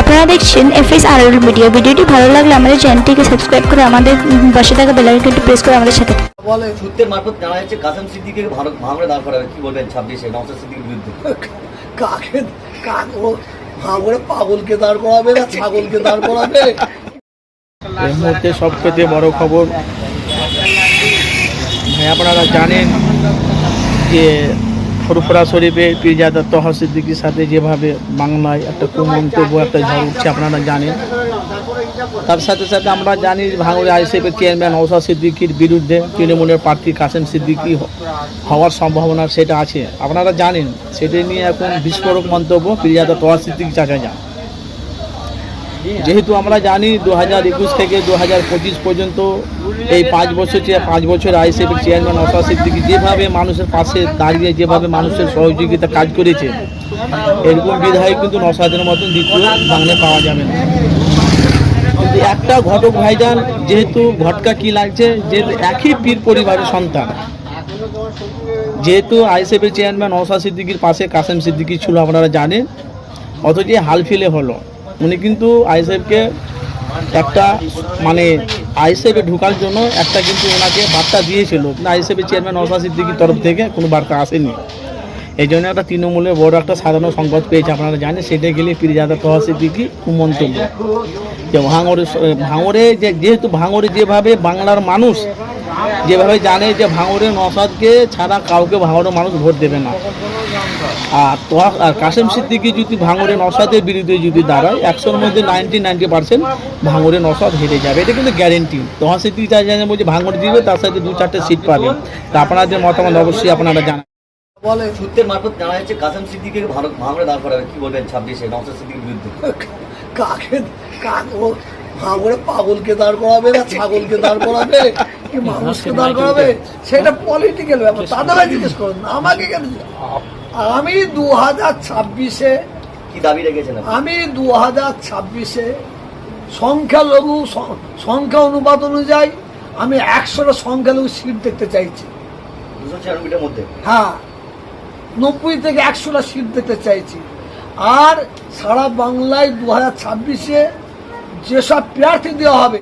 আপনারা দেখছেন F S আর media. ভিডিওটি ভালো লাগলে আমাদের চ্যানেলটিকে সাবস্ক্রাইব করে আমাদের পাশে থাকা বেলাইকনটি প্রেস করে আমাদের সাথে বলে সূত্রের মারফত জানা যাচ্ছে কাসেম সিদ্দিকে ভারত ভাঙড়ে দাঁড় করাবে। কি বলবেন ছাব্বিশে নওসাদ সিদ্দিকের বিরুদ্ধে। কাকে কাক ও ভাঙড়ে পাগলকে দাঁড় করাবে না ছাগলকে দাঁড় করাবে? এই মুহূর্তে সবথেকে বড় খবর ভাই আপনারা জানেন যে ফুরফুরা শরীফে পীরজাদা তহর সিদ্দিকির সাথে যেভাবে বাংলায় একটা কুমন্তব্য, একটা ঝড় উঠছে, আপনারা জানেন। তার সাথে সাথে আমরা জানি ভাঙড়ে আইসিএফের চেয়ারম্যান নৌসা সিদ্দিকির বিরুদ্ধে তৃণমূলের প্রার্থী কাসেম সিদ্দিকি হওয়ার সম্ভাবনা সেটা আছে। আপনারা জানেন, সেটা নিয়ে এখন বিস্ফোরক মন্তব্য পীরজাদা তহর সিদ্দিকি চাচা যান যেহেতু আমরা জানি দু হাজার একুশ থেকে দু হাজার পঁচিশ পর্যন্ত এই পাঁচ বছর পাঁচ বছর আইসিএফের চেয়ারম্যান অসা সিদ্দিকি যেভাবে মানুষের পাশে দাঁড়িয়ে, যেভাবে মানুষের সহযোগিতা কাজ করেছে, এরকম বিধায়ক কিন্তু নসাদের মতন দ্বিতীয় বাংলায় পাওয়া যাবে না। একটা ঘটক ভাইজান, যেহেতু ঘটকা কি লাগছে যে একই পীর পরিবারের সন্তান, যেহেতু আইসিএফের চেয়ারম্যান নওসা সিদ্দিকির পাশে কাসেম সিদ্দিকি ছিল, আপনারা জানেন, অথচ হাল ফিলে হলো। উনি কিন্তু আইসিএফকে একটা মানে আইসিএফে ঢোকার জন্য একটা কিন্তু ওনাকে বার্তা দিয়েছিল। কিন্তু আইসিএফের চেয়ারম্যান নওসা সিদ্দিকির তরফ থেকে কোনো বার্তা আসেনি। এই জন্য একটা তৃণমূলের বড় একটা সাধারণ সংবাদ পেয়েছে, আপনারা জানেন, সেটা গেলে পিরিজাদা তহা সিদ্দিকি কুমন্তব্য। যে ভাঙরে ভাঙড়ে যে, যেহেতু ভাঙরে যেভাবে বাংলার মানুষ যেভাবে জানে যে ভাঙড়ে নসাদকে ছাড়া কাউকে ভাঙড়ের মানুষ ভোট দেবে না। আর তোহা আর কাসেম সিদ্দিকি যদি ভাঙড়ে নসাদের বিরুদ্ধে যদি দাঁড়ায় একশোর মধ্যে নাইনটি নাইনটি পার্সেন্ট ভাঙড়ে নসাদ হেরে যাবে। এটা কিন্তু গ্যারেন্টি তোহা সিদ্দিকি যা জানে বলছে ভাঙড়ে দিবে তার সাথে দু চারটে সিট পাবে। তা আপনাদের মতামত অবশ্যই আপনারা জানান বলে সূত্রের মারফত জানা যাচ্ছে কাসেম সিদ্দিকে ভারত ভাঙড়ে দাঁড় করাবে। কি বলবেন ছাব্বিশে নওসাদ সিদ্দিকের বিরুদ্ধে? কাকে কাক ও ভাঙড়ে পাগলকে দাঁড় করাবে না ছাগলকে দাঁড় করাবে? কি মানুষকে দাঁড় করাবে? সেটা পলিটিক্যাল ব্যাপার। তাদের জিজ্ঞেস করুন আমাকে কেন আমি দু হাজার ছাব্বিশে কি দাবি রেখেছেন আমি দু হাজার ছাব্বিশে সংখ্যালঘু সংখ্যা অনুপাত অনুযায়ী আমি একশোটা সংখ্যালঘু সিট দেখতে চাইছি। দুশো ছিয়ানব্বইটার মধ্যে? হ্যাঁ নব্বই থেকে একশোটা সিট দেখতে চাইছি। আর সারা বাংলায় দু হাজার ছাব্বিশে যেসব প্রার্থী দেওয়া হবে